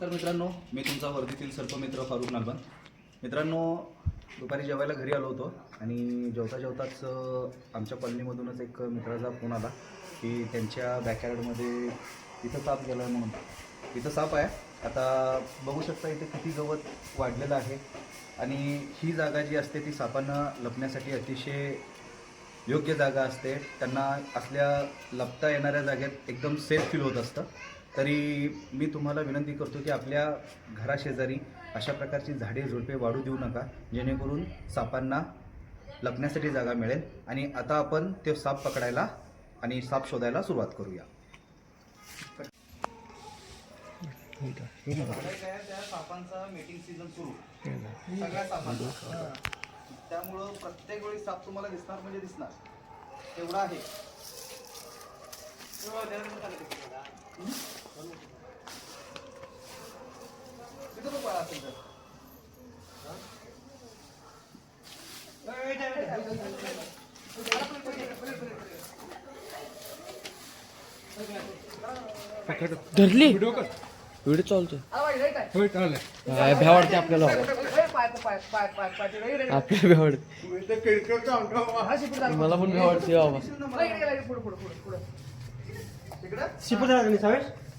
तर मित्रांनो मी तुमचा वर्धीतील सर्पमित्र फारुख नालबन मित्रांनो दुपारी जेवायला घरी आलो होतो आणि जेवता जेवताच आमच्या कॉलनीमधूनच एक मित्राचा फोन आला की त्यांच्या बॅकयार्डमध्ये इथं साप गेला म्हणून. इथं साप आहे. आता बघू शकता इथे किती गवत वाढलेलं आहे आणि ही जागा जी असते ती सापांना लपण्यासाठी अतिशय योग्य जागा असते. त्यांना असल्या लपता येणाऱ्या जागेत एकदम सेफ फील होत असतं. तरी मी तुम्हाला विनंती करतो की आपल्या घराशेजारी अशा प्रकारची झाडे झुडपे वाढू देऊ नका. जेणेकरून सापांना लपण्यासाठी जागा मिळेल. आणि आता आपण ते साप पकडायला आणि साप शोधायला सुरुवात करूया. त्या सापांचा मीटिंग सीझन सुरू सगळ्या सापांचा त्यामुळं प्रत्येक वेळी साप तुम्हाला दिसणार म्हणजे दिसणार. तेवढा आहे. धरली व्हिडिओ चालतोय काय भ्या वाटते आपल्याला आपल्याला भ्या वाटते मला पण भ्या वाटते बाबा तुम्ही जावा पकडलं बा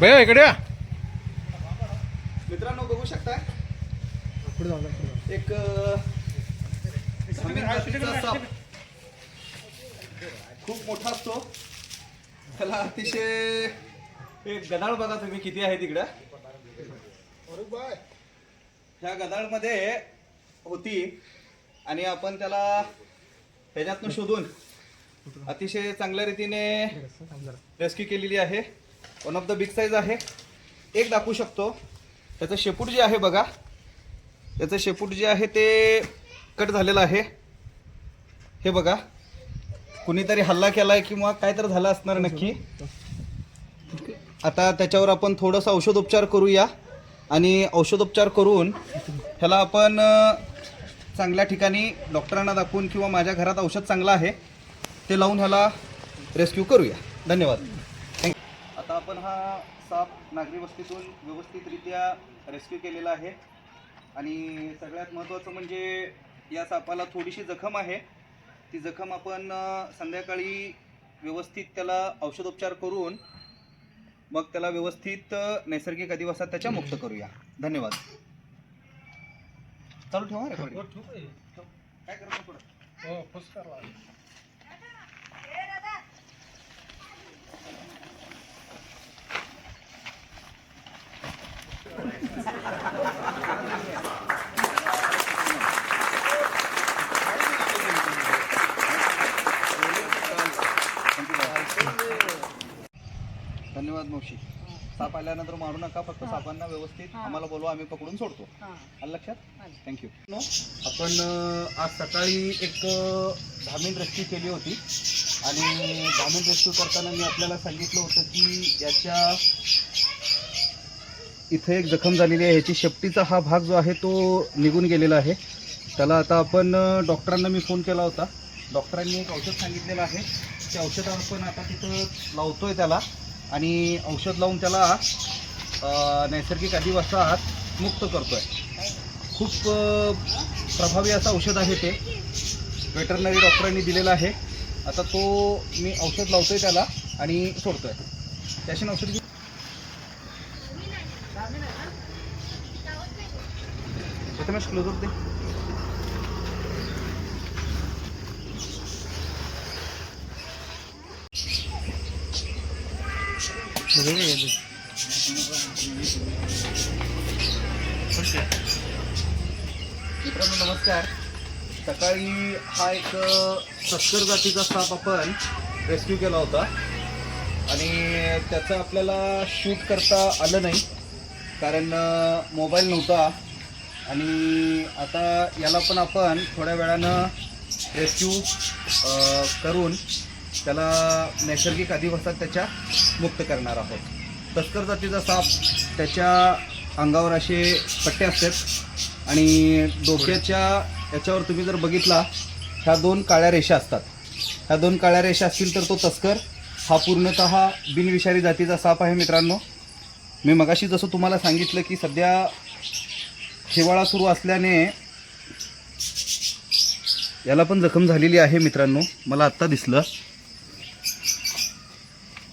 भैया इकडे या. मित्रांनो बघू शकता एक साप. खूप मोठा असतो. त्याला अतिशय एक गदाळ बघा तुम्ही किती आहे तिकडं. ह्या गदाळमध्ये होती आणि आपण त्याला त्याच्यातनं शोधून अतिशय चांगल्या रीतीने रेस्क्यू केलेली आहे. One of the big size आहे. एक दाखवू शकतो. त्याचं शेपूट जे आहे बघा. त्याचं शेपूट जे आहे ते कट झालेलं आहे. हे बघा. कुणीतरी हल्ला केलाय किंवा काय तर झालं असणार नक्की. आता त्याच्यावर आपण थोडंसं औषधोपचार करूया. आणि औषधोपचार करून ह्याला आपण चांगल्या ठिकाणी डॉक्टरांना दाखवून किंवा माझ्या घरात औषध चांगलं आहे ते लावून ह्याला रेस्क्यू करूया. धन्यवाद. आता आपण हा साप नागरी वस्तीतून व्यवस्थितरित्या रेस्क्यू केलेला आहे. आणि सगळ्यात महत्त्वाचं म्हणजे या सापाला थोडीशी जखम आहे. ती जखम आपण संध्याकाळी व्यवस्थित त्याला औषधोपचार करून मग त्याला व्यवस्थित नैसर्गिक अधिवासात त्याच्या मुक्त करूया. धन्यवाद. चालू ठेवा रेकॉर्डिंग काय करतो पुढं? धन्यवाद मावशी. साप आल्यानंतर मारू नका फक्त सापांना व्यवस्थित आम्हाला बोलवा आम्ही पकडून सोडतो. आलं लक्षात? थँक्यू आपण आज सकाळी एक अं, धामीण रेस्क्यू केली होती. आणि धामीण रेस्क्यू करताना मी आपल्याला सांगितलं होतं की याच्या इथे एक जखम झालेली आहे. ह्याची शेपटीचा हा भाग जो आहे तो निघून गेलेला आहे. त्याला आता आपण डॉक्टरांना मी फोन केला होता. डॉक्टरांनी एक औषध सांगितलेलं आहे. ते औषध आपण आता तिथं लावतो आहे त्याला. आणि औषध लावून त्याला नैसर्गिक अधिवासात मुक्त करतो आहे खूप प्रभावी असं औषध आहे ते. वेटरनरी डॉक्टरांनी दिलेलं आहे. आता तो मी औषध लावतोय त्याला आणि सोडतोय. त्याशी औषध घे- प्रथमेश क्लोजअप दे. मित्रांनो नमस्कार. सकाळी हा एक सत्तर जातीचा साप आपण रेस्क्यू केला होता. आणि त्याचं आपल्याला शूट करता आलं नाही. कारण मोबाईल नव्हता. आणि आता याला पण आपण थोड्या वेळानं रेस्क्यू करून त्याला नैसर्गिक अधिवासात त्याच्या मुक्त करणार आहोत. तस्कर जातीचा साप त्याच्या अंगावर असे पट्टे असतात. आणि डोक्याच्या याच्यावर तुम्ही जर बघितला ह्या दोन काळ्या रेषा असतात. ह्या दोन काळ्या रेषा असतील तर तो तस्कर हा पूर्णतः बिनविषारी जातीचा साप आहे मित्रांनो. मी मगाशी जसं तुम्हाला सांगितलं की सध्या हिवाळा सुरू असल्याने याला पण जखम झालेली आहे मित्रांनो. मला आत्ता दिसलं.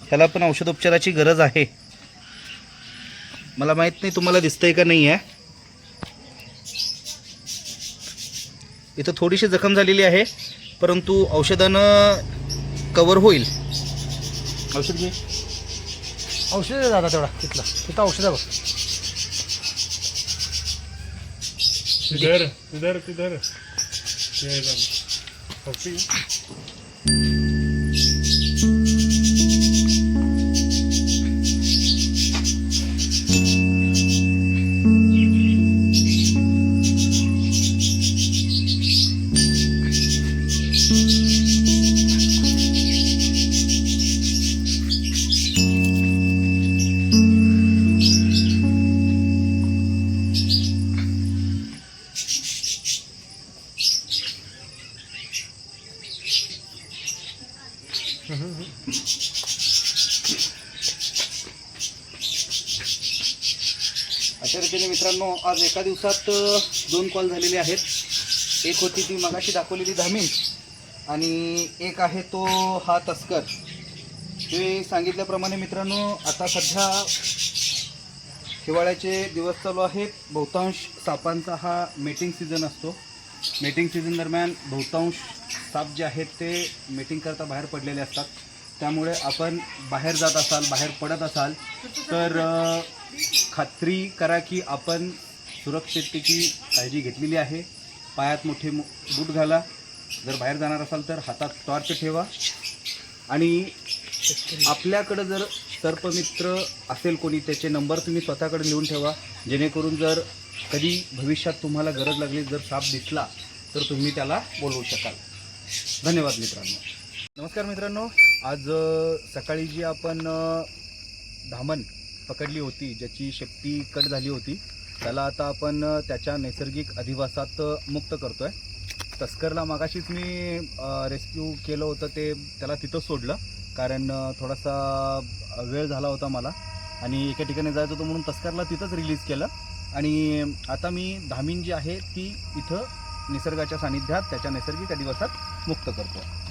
त्याला पण औषधोपचाराची गरज आहे. मला माहीत नाही तुम्हाला दिसतंय का नाही आहे इथं थोडीशी जखम झालेली आहे परंतु औषधानं कवर होईल. औषध घे. औषध आहे दादा तेवढा तिथला तिथं औषध आहे बघ. इधर इधर इधर अशा रीतीने मित्रांनो आज एका दिवसात दोन कॉल झालेले आहेत. एक होती ती मगाशी दाखवलेली धामीन आणि एक आहे तो हा तस्कर. ते सांगितल्याप्रमाणे मित्रांनो आता सध्या हिवाळ्याचे दिवस चालू आहेत. बहुतांश सापांचा हा मेटिंग सीझन असतो. मेटिंग सीझन दरम्यान बहुतांश साप जे आहेत ते मीटिंग करता बाहेर पडलेले असतात. त्यामुळे आपण बाहेर जात असाल बाहेर पडत असाल तर खात्री करा की आपण सुरक्षिततेची काळजी घेतलेली आहे. पायात मोठे बूट घाला. जर बाहेर जाणार असाल तर हातात टॉर्च ठेवा. आणि आपल्याकडं जर सर्पमित्र असेल कोणी त्याचे नंबर तुम्ही स्वतःकडे लिहून ठेवा. जेणेकरून जर कधी भविष्यात तुम्हाला गरज लागली जर साप दिसला तर तुम्ही त्याला बोलवू शकाल. धन्यवाद मित्रांनो. नमस्कार मित्रांनो आज सकाळी जी आपण धामण पकडली होती ज्याची शेपटी कट झाली होती त्याला आता आपण त्याच्या नैसर्गिक अधिवासात मुक्त करतो आहे तस्करला मागाशीच मी रेस्क्यू केलं होतं ते त्याला तिथं सोडलं कारण थोडासा वेळ झाला होता मला. आणि एका ठिकाणी जायचं होतं म्हणून तस्करला तिथंच रिलीज केलं. आणि आता मी धामीन जी आहे ती इथं निसर्गाच्या सानिध्यात त्याच्या नैसर्गिक अधिवासात मुक्त करतो.